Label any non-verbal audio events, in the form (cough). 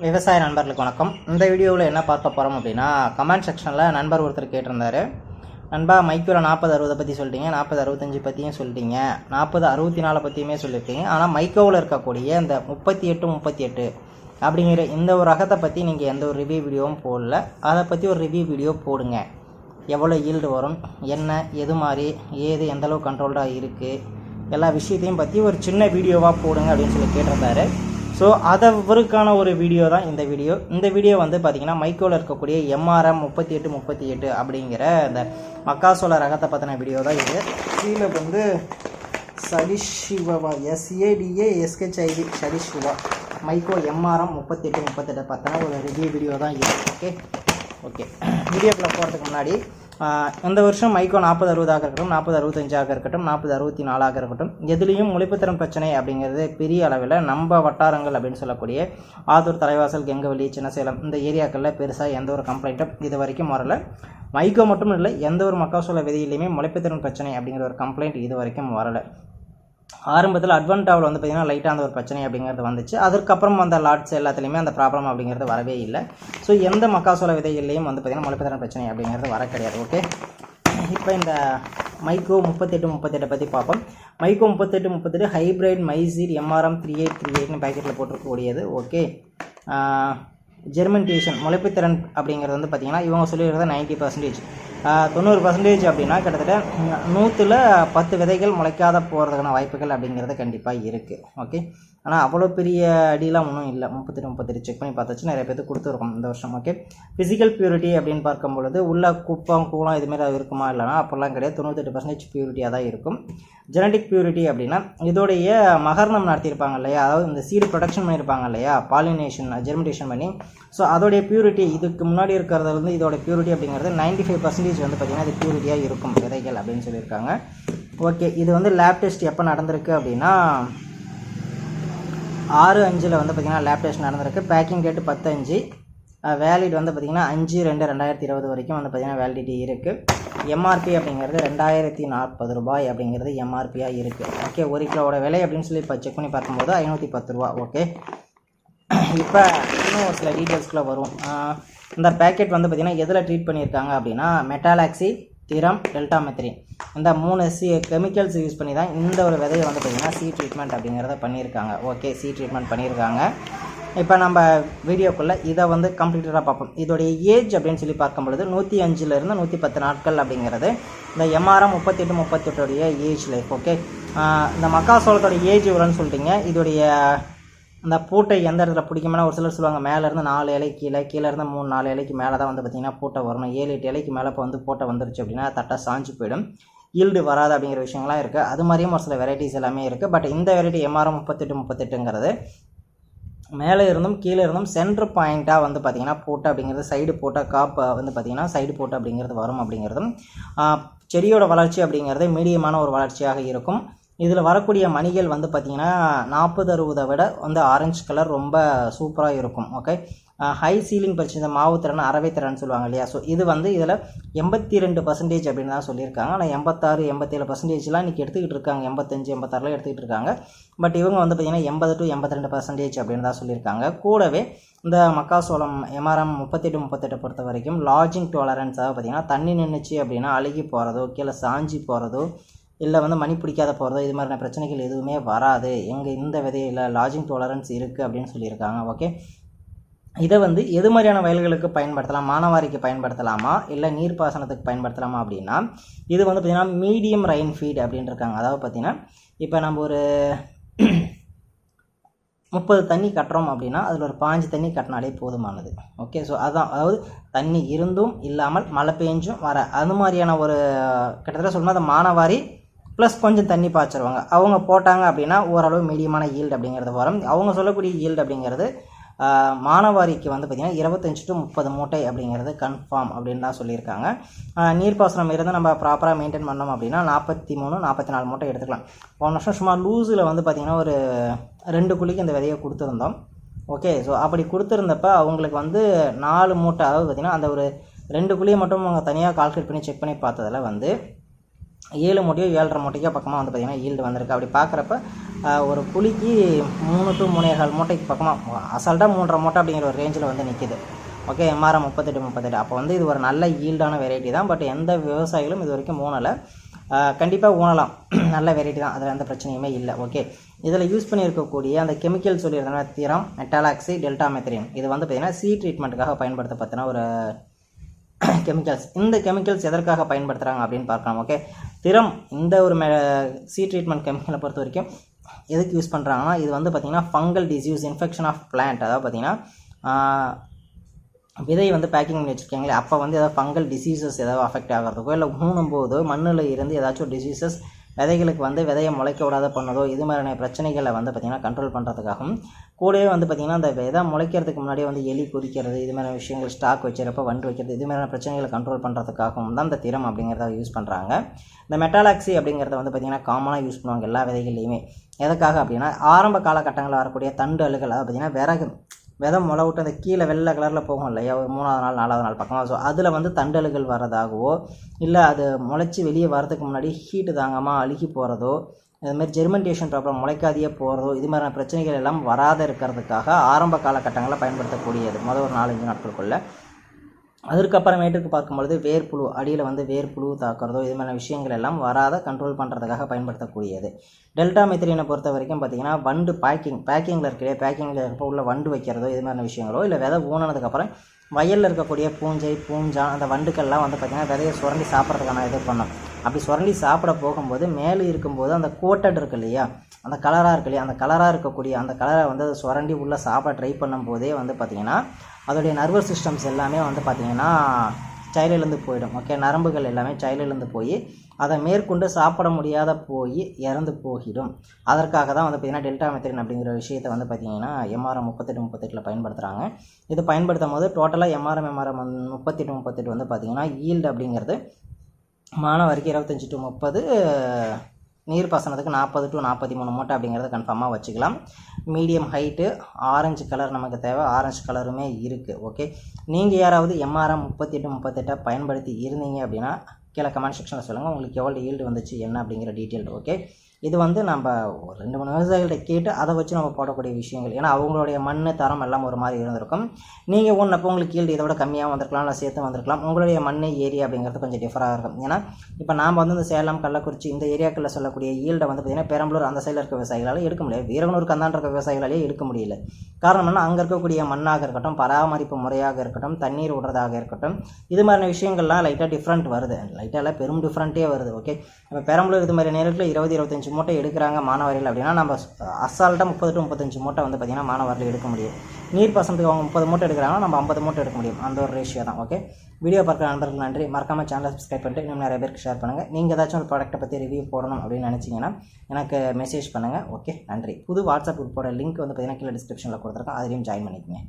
விவசாய நண்பர்களுக்கு வணக்கம். இந்த வீடியோவில் என்ன பார்க்க போகிறோம் அப்படின்னா கமெண்ட் செக்ஷனில் நண்பர் ஒருத்தர் கேட்டிருந்தாரு. நண்பா மைக்கில் நாற்பது அறுபதை பற்றி சொல்லிட்டீங்க நாற்பது அறுபத்தஞ்சு பற்றியும் சொல்லிட்டீங்க. நாற்பது அறுபத்தி நாலு பற்றியுமே சொல்லியிருக்கீங்க ஆனால் மைக்கோவில் இருக்கக்கூடிய இந்த முப்பத்தி எட்டு முப்பத்தி எட்டு அப்படிங்கிற இந்த ஒரு ரகத்தை பற்றி நீங்கள் எந்த ஒரு ரிவ்யூ வீடியோவும் போடல. அதை பற்றி ஒரு ரிவ்யூ வீடியோ போடுங்க. எவ்வளோ ஈல்டு வரும் என்ன எது மாதிரி ஏது எந்த அளவு கண்ட்ரோல்டாக இருக்குது எல்லா விஷயத்தையும் பற்றி ஒரு சின்ன வீடியோவாக போடுங்க அப்படின்னு சொல்லி கேட்டிருந்தாரு. ஸோ அதற்கான ஒரு வீடியோ தான் இந்த வீடியோ இந்த வீடியோ வந்து பார்த்திங்கன்னா மைக்கோவில் இருக்கக்கூடிய எம்ஆர்எம் முப்பத்தி எட்டு முப்பத்தி எட்டு அப்படிங்கிற இந்த மக்காசோள ரகத்தை பற்றின வீடியோ தான் இது. கீழே வந்து சடிஷிவா எஸ்ஏடிஏ எஸ்கெச்ஐடி சடிஷிவா மைக்கோ எம்ஆர்எம் முப்பத்தி எட்டு முப்பத்தெட்டு பார்த்தோன்னா ஒரு ரிவ்யூ வீடியோ தான் இது. ஓகே ஓகே வீடியோக்குள்ளே போகிறதுக்கு முன்னாடி இந்த வருஷம் மைக்கோ நாற்பது அறுபதாக இருக்கட்டும் நாற்பது அறுபத்தஞ்சாக இருக்கட்டும் நாற்பது அறுபத்தி நாலாக இருக்கட்டும் எதுலேயும் முளைப்புத்திறன் பிரச்சனை அப்படிங்கிறது பெரிய அளவில் நம்ம வட்டாரங்கள் அப்படின்னு சொல்லக்கூடிய ஆத்தூர் தலைவாசல் கெங்கவெளி சின்னசேலம் இந்த ஏரியாக்களில் பெருசாக எந்த ஒரு கம்ப்ளைண்ட்டும் இது வரைக்கும் வரல. மைக்கோ மட்டும் இல்லை எந்த ஒரு மக்காசோள விதையிலையுமே முளைப்புத்திறன் பிரச்சனை அப்படிங்கிற ஒரு கம்ப்ளைண்ட் இது வரைக்கும் வரலை. ஆரம்பத்தில் அட்வான்டாவில் வந்து பார்த்திங்கன்னா லைட்டாக அந்த ஒரு பிரச்சனை அப்படிங்கிறது வந்துச்சு. அதுக்கப்புறம் வந்த லாட்ஸ் எல்லாத்துலேயுமே அந்த ப்ராப்ளம் அப்படிங்கிறது வரவே இல்லை. ஸோ எந்த மக்காசோள விதைகள்லையும் வந்து பார்த்திங்கன்னா முளைப்புத்திறன் பிரச்சனை அப்படிங்கிறது வர கிடையாது ஓகே இப்போ இந்த மைக்கோ முப்பத்தெட்டு முப்பத்தெட்டை பற்றி பார்ப்போம். மைக்கோ முப்பத்தெட்டு முப்பத்தெட்டு ஹைப்ரைட் மைசீர் எம்ஆர்எம் த்ரீ எயிட் த்ரீ எயிட்னு பேக்கெட்டில் போட்டிருக்கக்கூடியது ஓகே ஜெர்மெண்டேஷன் முளைப்புத்திறன் அப்படிங்கிறது வந்து பார்த்திங்கன்னா இவங்க சொல்லியிருக்கிறது நைன்ட்டி பர்சன்டேஜ் தொண்ணூறு பர்சன்டேஜ் அப்படின்னா கிட்டத்தட்ட நூற்றில் பத்து விதைகள் முளைக்காத போகிறதுக்கான வாய்ப்புகள் அப்படிங்கிறது கண்டிப்பாக இருக்குது ஓகே ஆனால் அவ்வளோ பெரிய அடியெலாம் ஒன்றும் இல்லை. முப்பத்தெட்டு முப்பத்தெட்டு செக் பண்ணி பார்த்தாச்சு. நிறைய பேர்த்து கொடுத்துருக்கோம் இந்த வருஷம் ஓகே ஃபிசிக்கல் பியூரிட்டி அப்படின்னு பார்க்கும் பொழுது உள்ள குப்பம் கூலம் இதுமாரி அது இருக்குமா இல்லைனா அப்படிலாம் கிடையாது. தொண்ணூத்தெட்டு பர்சன்டேஜ் பியூரிட்டியாக தான் இருக்கும். ஜெனடிக் பியூரிட்டி அப்படின்னா இதோடைய மகர்ணம் நடத்தியிருப்பாங்க இல்லையா? அதாவது இந்த சீடு ப்ரொடக்ஷன் பண்ணியிருப்பாங்க இல்லையா? பாலினேஷன் ஜெர்மினேஷன் பண்ணி. ஸோ அதோடைய பியூரிட்டி இதுக்கு முன்னாடி இருக்கிறதுல வந்து இதோட பியூரிட்டி அப்படிங்கிறது நைன்டி ஃபைவ் பர்சன்டேஜ் வந்து பார்த்திங்கன்னா இது பியூரிட்டியாக இருக்கும். விதைகள் அப்படின்னு சொல்லியிருக்காங்க. ஓகே இது வந்து லேப் டெஸ்ட் எப்போ நடந்திருக்கு அப்படின்னா ஆறு அஞ்சில் வந்து பார்த்திங்கன்னா லேப்டேஷன் நடந்திருக்கு. பேக்கிங் டேட்டு பத்து அஞ்சு. வேலிட் வந்து பார்த்திங்கன்னா அஞ்சு ரெண்டு ரெண்டாயிரத்தி இருபது வரைக்கும் வந்து பார்த்திங்கன்னா வேலிடிட்டி இருக்குது எம்ஆர்பி அப்படிங்கிறது ரெண்டாயிரத்தி நாற்பது ரூபாய் அப்படிங்கிறது எம்ஆர்பியாக இருக்குது ஓகே ஒரு கிலோவோட விலை அப்படின்னு சொல்லி இப்போ செக் பண்ணி பார்க்கும்போது ஐநூற்றி பத்து ரூபா. ஓகே இப்போ இன்னும் ஒரு சில டீட்டெயில்ஸ்க்குள்ளே வரும். இந்த பேக்கெட் வந்து பார்த்திங்கன்னா எதில் ட்ரீட் பண்ணியிருக்காங்க அப்படின்னா மெட்டாலாக்சி திரம் டெல்டாமெத்ரின் இந்த மூணு சி கெமிக்கல்ஸ் யூஸ் பண்ணி தான் இந்த ஒரு விதையை வந்து பார்த்திங்கன்னா சி ட்ரீட்மெண்ட் அப்படிங்கிறத பண்ணியிருக்காங்க. ஓகே சி ட்ரீட்மெண்ட் பண்ணியிருக்காங்க. இப்போ நம்ம வீடியோக்குள்ளே இதை வந்து கம்ப்ளீட்டடாக பார்ப்போம். இதோடைய ஏஜ் அப்படின்னு சொல்லி பார்க்கும் பொழுது நூற்றி அஞ்சுலேருந்து நூற்றி பத்து நாட்கள் அப்படிங்கிறது இந்த எம்ஆர்எம் முப்பத்தெட்டு முப்பத்தெட்டுடைய ஏஜ் லைஃப் ஓகே இந்த மக்காசோளத்தோட ஏஜ் எவ்வளோன்னு சொல்லிட்டீங்க. இதோடைய அந்த பூட்டை எந்த இடத்துல பிடிக்கும்னா ஒரு சிலர் சொல்லுவாங்க மேலேருந்து நாலு இலை கீழே கீழே இருந்து மூணு நாலு இலைக்கு மேலே தான் வந்து பார்த்திங்கன்னா பூட்டை வரணும் ஏழு எட்டு இலைக்கு மேலே இப்போ வந்து பூட்டை வந்துருச்சு அப்படின்னா தட்டை சாஞ்சு போயிடும். ஈல்டு வராது அப்படிங்கிற விஷயங்கள்லாம் இருக்குது அது மாதிரியும் ஒரு சில வெரைட்டிஸ் எல்லாமே இருக்குது பட் இந்த வெரைட்டி எம்ஆர்எம் முப்பத்தெட்டு முப்பத்தெட்டுங்கிறது மேலே இருந்தும் கீழே இருந்தும் சென்டர் பாயிண்ட்டாக வந்து பார்த்திங்கன்னா போட்டு அப்படிங்கிறது சைடு போட்டால் காப்பு வந்து பார்த்திங்கன்னா சைடு போட்டு அப்படிங்கிறது வரும் அப்படிங்கிறதும் செடியோட வளர்ச்சி அப்படிங்கிறது மீடியமான ஒரு வளர்ச்சியாக இருக்கும். இதில் வரக்கூடிய மணிகள் வந்து பார்த்திங்கன்னா நாற்பது அறுபதை விட வந்து ஆரஞ்சு கலர் ரொம்ப சூப்பராக இருக்கும் ஓகே ஹை சீலிங் பறிச்சு இந்த மாவு திறன் அறவை திறன் சொல்லுவாங்க இல்லையா? ஸோ இது வந்து இதில் எண்பத்தி ரெண்டு பர்சன்டேஜ் அப்படின்னு தான் சொல்லியிருக்காங்க. ஆனால் எண்பத்தாறு எண்பத்தேழு பர்சன்டேஜ்லாம் இன்றைக்கி எடுத்துக்கிட்டு இருக்காங்க. எண்பத்தஞ்சு எண்பத்தாறுலாம் எடுத்துக்கிட்டு இருக்காங்க. பட் இவங்க வந்து பார்த்திங்கன்னா எண்பது டு எண்பத்தி ரெண்டு பர்சன்டேஜ் அப்படின்னு தான் சொல்லியிருக்காங்க. கூடவே இந்த மக்காசோளம் எம்ஆர்எம் முப்பத்தெட்டு முப்பத்தெட்டை பொறுத்த வரைக்கும் லாஜிங் டோலரன்ஸாக பார்த்திங்கன்னா தண்ணி நின்றுச்சு அப்படின்னா அழுகி போகிறதோ கீழே சாஞ்சி போகிறதோ இல்லை வந்து மணி பிடிக்காத போகிறதோ இது மாதிரியான பிரச்சனைகள் எதுவுமே வராது. எங்கள் இந்த விதையில் லாஜிங் டோலரன்ஸ் இருக்குது அப்படின்னு சொல்லியிருக்காங்க ஓகே இதை வந்து எது மாதிரியான வயல்களுக்கு பயன்படுத்தலாம் மானவாரிக்கு பயன்படுத்தலாமா இல்லை நீர்ப்பாசனத்துக்கு பயன்படுத்தலாமா அப்படின்னா இது வந்து பார்த்திங்கன்னா மீடியம் ரைன் ஃபீட் அப்படின்னு இருக்காங்க. அதாவது பார்த்திங்கன்னா இப்போ நம்ம ஒரு முப்பது தண்ணி கட்டுறோம் அப்படின்னா அதில் ஒரு பாஞ்சு தண்ணி கட்டினாலே போதுமானது ஓகே ஸோ அதுதான் அதாவது தண்ணி இருந்தும் இல்லாமல் மழை பெஞ்சும் வர அது மாதிரியான ஒரு கிட்டத்தட்ட சொல்லணும் அந்த மானவாரி ப்ளஸ் கொஞ்சம் தண்ணி பாய்ச்சிருவாங்க. அவங்க போட்டாங்க அப்படின்னா ஓரளவு மீடியமான ஈல்டு அப்படிங்கிறது வரும். அவங்க சொல்லக்கூடிய ஈல்டு அப்படிங்கிறது மானவாரிக்கு வந்து பார்த்திங்கன்னா இருபத்தஞ்சி டு முப்பது மூட்டை அப்படிங்கிறது கன்ஃபார்ம் அப்படின்னு தான் சொல்லியிருக்காங்க. நீர்ப்பாசனம் இருந்து நம்ம ப்ராப்பராக மெயின்டைன் பண்ணோம் அப்படின்னா நாற்பத்தி மூணு நாற்பத்தி நாலு மூட்டை எடுத்துக்கலாம். போன வருஷம் சும்மா லூஸில் வந்து பார்த்திங்கன்னா ஒரு ரெண்டு குழிக்கு இந்த விதையை கொடுத்துருந்தோம். ஓகே ஸோ அப்படி கொடுத்துருந்தப்ப அவங்களுக்கு வந்து நாலு மூட்டை அதாவது பார்த்திங்கன்னா அந்த ஒரு ரெண்டு குழியை மட்டும் அவங்க தனியாக கால்குலேட் பண்ணி செக் பண்ணி பார்த்ததில் வந்து ஏழு மூட்டையோ ஏழரை மூட்டைக்கோ பக்கமாக வந்து பார்த்திங்கன்னா ஈல்டு வந்திருக்கு. அப்படி பார்க்குறப்ப ஒரு குழிக்கு மூணு டு மூணேகால் மூட்டைக்கு பக்கமாக அசால்ட்டாக மூன்றரை மூட்டை அப்படிங்கிற ஒரு ரேஞ்சில் வந்து நிற்கிது ஓகே எம்ஆர்எம் முப்பத்தெட்டு முப்பத்தெட்டு. அப்போ வந்து இது ஒரு நல்ல ஈல்டான வெரைட்டி தான். பட் எந்த விவசாயிகளும் இது வரைக்கும் ஊனலை. கண்டிப்பாக ஊனலாம். (clears throat) நல்ல வெரைட்டி தான். அதில் எந்த பிரச்சனையுமே இல்லை. ஓகே இதில் யூஸ் பண்ணியிருக்கக்கூடிய அந்த கெமிக்கல் சொல்லியிருந்தேன் தீரம் மெட்டாலாக்சி டெல்டா மெத்ரின் இது வந்து பார்த்திங்கன்னா சி ட்ரீட்மெண்ட்டுக்காக பயன்படுத்தப்பத்தின ஒரு கெமிக்கல்ஸ் இந்த கெமிக்கல்ஸ் எதற்காக பயன்படுத்துகிறாங்க அப்படின்னு பார்க்கலாம். ஓகே திறம் இந்த ஒரு மெ சி ட்ரீட்மெண்ட் கெமிக்கலை பொறுத்த வரைக்கும் எதுக்கு யூஸ் பண்ணுறாங்கன்னா இது வந்து பார்த்திங்கன்னா fungal disease infection of plant அதாவது பார்த்திங்கன்னா விதை வந்து பேக்கிங் பண்ணி வச்சுருக்கீங்களே அப்போ வந்து ஏதாவது ஃபங்கல் டிசீசஸ் ஏதாவது அஃபெக்ட் ஆகிறதுக்கோ இல்லை மூணும் போதோ மண்ணில் இருந்து ஏதாச்சும் டிசீசஸ் விதைகளுக்கு வந்து விதையை முளைக்க விடாத பண்ணதோ இது மாதிரியான பிரச்சனைகளை வந்து பார்த்திங்கன்னா கண்ட்ரோல் பண்ணுறதுக்காகவும் கூடவே வந்து பார்த்திங்கன்னா அந்த விதை முளைக்கிறதுக்கு முன்னாடியே வந்து எலி குறிக்கிறது இது மாதிரியான விஷயங்கள் ஸ்டாக் வச்சுருப்ப வண்டு வைக்கிறது இது மாதிரியான பிரச்சனைகளை கண்ட்ரோல் பண்ணுறதுக்காகவும் தான் இந்த திறம் அப்படிங்கிறத யூஸ் பண்ணுறாங்க இந்த மெட்டாலாக்சி அப்படிங்கிறத வந்து பார்த்திங்கன்னா காமனாக யூஸ் பண்ணுவாங்க எல்லா விதைகள்லையுமே. எதுக்காக அப்படின்னா ஆரம்ப காலகட்டங்களில் வரக்கூடிய தண்டு அழுகள் பார்த்திங்கன்னா விறகு விதை முளை விட்டு அந்த கீழே வெள்ளை கலரில் போகும் இல்லையா? ஒரு மூணாவது நாள் நாலாவது நாள் பக்கமாக ஸோ அதில் வந்து தண்டல்கள் வர்றதாகவோ இல்லை அது முளைச்சி வெளியே வரதுக்கு முன்னாடி ஹீட்டு தாங்காமல் அழுகி போகிறதோ இதுமாதிரி ஜெர்மெண்டேஷன் ப்ராப்ளம் முளைக்காதியே போகிறதோ இது மாதிரியான பிரச்சனைகள் எல்லாம் வராத இருக்கிறதுக்காக ஆரம்ப காலகட்டங்களில் பயன்படுத்தக்கூடியது. முதல் ஒரு நாலஞ்சு நாட்களுக்குள்ளே. அதற்கப்புறமேட்டுக்கு பார்க்கும்பொழுது வேர்ப்புழு அடியில் வந்து வேர்ப்புழு தாக்குறதோ இது மாதிரியான விஷயங்கள் எல்லாம் வராத கண்ட்ரோல் பண்ணுறதுக்காக பயன்படுத்தக்கூடியது. டெல்டா மெத்திரினை பொறுத்த வரைக்கும் பார்த்திங்கன்னா வண்டு பேக்கிங் பேக்கிங்கில் இருக்கிற பேக்கிங்கில் இருக்க உள்ள வண்டு வைக்கிறதோ இது மாதிரியான விஷயங்களோ இல்லை விதை ஊனதுக்கப்புறம் வயலில் இருக்கக்கூடிய பூஞ்சை பூஞ்சான் அந்த வண்டுக்கள்லாம் வந்து பார்த்திங்கன்னா விதையை சுரண்டி சாப்பிட்றதுக்கான இது பண்ணோம். அப்படி சுரண்டி சாப்பிட போகும்போது மேலே இருக்கும்போது அந்த கோட்டட் இருக்கு இல்லையா? அந்த கலராக இருக்கு இல்லையா? அந்த கலராக இருக்கக்கூடிய அந்த கலரை வந்து அதை சுரண்டி உள்ளே சாப்பிட ட்ரை பண்ணும்போதே வந்து பார்த்திங்கன்னா அதோடைய நர்வஸ் சிஸ்டம்ஸ் எல்லாமே வந்து பார்த்திங்கன்னா சைல்டுலேருந்து போயிடும். ஓகே நரம்புகள் எல்லாமே சைல்டுலேருந்து போய் அதை மேற்கொண்டு சாப்பிட முடியாத போய் இறந்து போகிடும். அதற்காக தான் வந்து பார்த்திங்கன்னா டெல்டா மெத்திரின் அப்படிங்கிற விஷயத்தை வந்து பார்த்திங்கன்னா எம்ஆர்எம் முப்பத்தெட்டு முப்பத்தெட்டில் பயன்படுத்துகிறாங்க இது பயன்படுத்தும் போது டோட்டலாக எம்ஆர்எம் எம்ஆர்எம் முப்பத்தெட்டு முப்பத்தெட்டு வந்து பார்த்திங்கன்னா ஈல்டு அப்படிங்கிறது மானம் இருபத்தஞ்சி டு முப்பது நீர் பாசனத்துக்கு நாற்பது டு நாற்பத்தி மூணு மூட்டை அப்படிங்கிறத கன்ஃபார்மாக வச்சுக்கலாம். மீடியம் ஹைட்டு ஆரஞ்சு கலர் நமக்கு தேவை. ஆரஞ்சு கலருமே இருக்குது ஓகே நீங்கள் யாராவது எம்ஆர்எம் முப்பத்தி எட்டு முப்பத்தெட்டை பயன்படுத்தி இருந்தீங்க அப்படின்னா கீழே கமெண்ட் செக்ஷனில் சொல்லுங்கள் உங்களுக்கு எவ்வளோ ஈல்டு வந்துச்சு என்ன அப்படிங்கிற டீட்டெயில் ஓகே இது வந்து நம்ம ஒரு ரெண்டு மூணு விவசாயிகள்கிட்ட கேட்டு அதை வச்சு நம்ம போடக்கூடிய விஷயங்கள். ஏன்னா அவங்களுடைய மண் தரம் எல்லாம் ஒரு மாதிரி இருந்திருக்கும். நீங்கள் ஒன்றப்போ உங்களுக்கு ஈல்டு இதை விட கம்மியாக வந்திருக்கலாம் இல்லை சேர்த்து வந்திருக்கலாம். உங்களுடைய மண் ஏரியா அப்படிங்கிறது கொஞ்சம் டிஃபராக இருக்கும். ஏன்னா இப்போ நாம் வந்து இந்த சேலம் கள்ளக்குறிச்சி இந்த ஏரியாக்களில் சொல்லக்கூடிய ஈல்டை வந்து பார்த்திங்கன்னா பெரம்பலூர் அந்த சைடில் இருக்க விவசாயிகளால் எடுக்க முடியாது. வீரகனூர் கந்தான் இருக்க விவசாயிகளாலே எடுக்க முடியல. காரணம் என்ன அங்கே இருக்கக்கூடிய மண்ணாக இருக்கட்டும் பராமரிப்பு முறையாக இருக்கட்டும் தண்ணீர் விடுறதாக இருக்கட்டும் இது மாதிரியான விஷயங்கள்லாம் லைட்டாக டிஃப்ரெண்ட் வருது. லைட்டாக பெரும் டிஃப்ரெண்ட்டே வருது. ஓகே இப்போ பெரம்பலூர் இது மாதிரி நேரத்தில் இருபது இருபத்தஞ்சி மூட்டை எடுக்கிறாங்க மாணவர்கள் அப்படின்னா நம்ம அசால்ட்டாக முப்பது டு முப்பத்தஞ்சு மூட்டை வந்து பார்த்திங்கன்னா மாணவர்கள் எடுக்க முடியும். நீர் பசங்களுக்கு அவங்க முப்பது மூட்டை எடுக்கிறாங்கன்னா நம்ம ஐம்பது மூட்டை எடுக்க முடியும். அந்த ஒரு ரேஷியோ தான் ஓகே வீடியோ பார்க்குற நண்பர்கள் நன்றி. மறக்காமல் சேனலை சப்ஸ்கிரைப் பண்ணிட்டு இன்னும் நிறைய பேருக்கு ஷேர் பண்ணுங்கள் நீங்கள் ஏதாச்சும் ஒரு ப்ராடக்ட்டை பற்றி ரிவ்யூ போடணும் அப்படின்னு நினச்சிங்கன்னா எனக்கு மெசேஜ் பண்ணுங்கள் ஓகே நன்றி. புது வாட்ஸ்அப் குரூப்போட லிங்க் வந்து பார்த்திங்கன்னா கீழே டிஸ்கிரிப்ஷனில் கொடுத்துருக்கேன். அதுலேயும் ஜாயின் பண்ணிக்கோங்க.